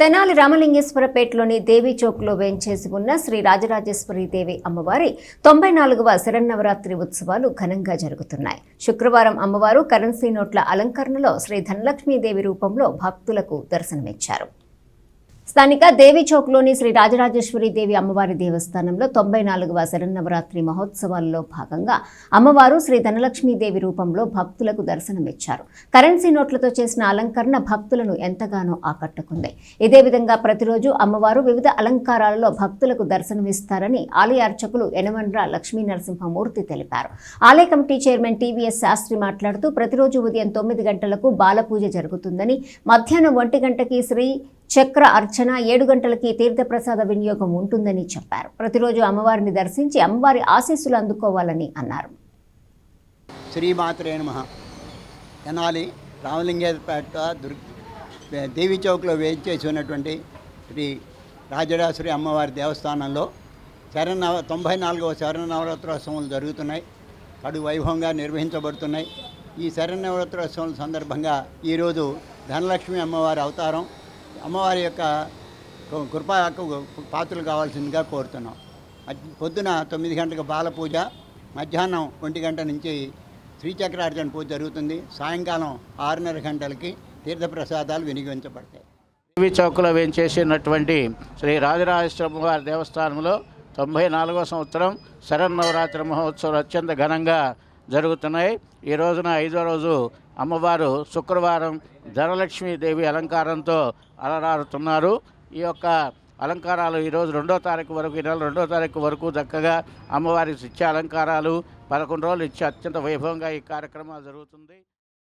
తెనాలి రామలింగేశ్వరపేటలోని దేవి చౌక్లో వేంచేసి ఉన్న శ్రీ రాజరాజేశ్వరి దేవి అమ్మవారి తొంభై నాలుగవ శరన్నవరాత్రి ఉత్సవాలు ఘనంగా జరుగుతున్నాయి. శుక్రవారం అమ్మవారు కరెన్సీ నోట్ల అలంకరణలో శ్రీ ధనలక్ష్మీదేవి రూపంలో భక్తులకు దర్శనమిచ్చారు. స్థానిక దేవి చౌక్లోని శ్రీ రాజరాజేశ్వరి దేవి అమ్మవారి దేవస్థానంలో తొంభై నాలుగవ శరన్నవరాత్రి మహోత్సవాల్లో భాగంగా అమ్మవారు శ్రీ ధనలక్ష్మీదేవి రూపంలో భక్తులకు దర్శనమిచ్చారు. కరెన్సీ నోట్లతో చేసిన అలంకరణ భక్తులను ఎంతగానో ఆకట్టుకుంది. ఇదే విధంగా ప్రతిరోజు అమ్మవారు వివిధ అలంకారాలలో భక్తులకు దర్శనమిస్తారని ఆలయ అర్చకులు యనమండ్ర లక్ష్మీ నరసింహమూర్తి తెలిపారు. ఆలయ కమిటీ చైర్మన్ టీవీఎస్ శాస్త్రి మాట్లాడుతూ ప్రతిరోజు ఉదయం తొమ్మిది గంటలకు బాలపూజ జరుగుతుందని మధ్యాహ్నం ఒంటి గంటకి శ్రీ చక్ర అర్చన ఏడు గంటలకి తీర్థప్రసాద వినియోగం ఉంటుందని చెప్పారు. ప్రతిరోజు అమ్మవారిని దర్శించి అమ్మవారి ఆశీస్సులు అందుకోవాలని అన్నారు. శ్రీమాత్రే నమ. తెనాలి రామలింగేపేట దుర్గ దేవి చౌక్లో వేయించేసి ఉన్నటువంటి శ్రీ రాజరాశ్వరి అమ్మవారి దేవస్థానంలో శరణవ తొంభై నాలుగవ శరణనవరాత్రోత్సవాలు జరుగుతున్నాయి. కడు వైభవంగా నిర్వహించబడుతున్నాయి. ఈ శరణనవరాత్రోత్సవం సందర్భంగా ఈరోజు ధనలక్ష్మి అమ్మవారి అవతారం అమ్మవారి యొక్క కు- యొక్క పాత్రలు కావాల్సిందిగా కోరుతున్నాం. మధ్య- పొద్దున తొమ్మిది గంటలకు బాల పూజ మధ్యాహ్నం ఒంటి గంట నుంచి శ్రీచక్రార్జన పూజ జరుగుతుంది. సాయంకాలం ఆరున్నర గంటలకి తీర్థప్రసాదాలు వినియోగించబడతాయి. దేవి చౌక్లో వేయించేసినటువంటి శ్రీ రాజరాజేశ్వర వారి దేవస్థానంలో తొంభై నాలుగో సంవత్సరం శరన్నవరాత్రి మహోత్సవాలు అత్యంత ఘనంగా జరుగుతున్నాయి. ఈ రోజున ఐదో రోజు అమ్మవారు శుక్రవారం ధనలక్ష్మీదేవి అలంకారంతో అలరారుతున్నారు. ఈ యొక్క అలంకారాలు ఈరోజు రెండో తారీఖు వరకు ఈ నెల రెండో తారీఖు వరకు చక్కగా అమ్మవారికి ఇచ్చే అలంకారాలు పదకొండు రోజులు ఇచ్చే అత్యంత వైభవంగా ఈ కార్యక్రమాలు జరుగుతుంది.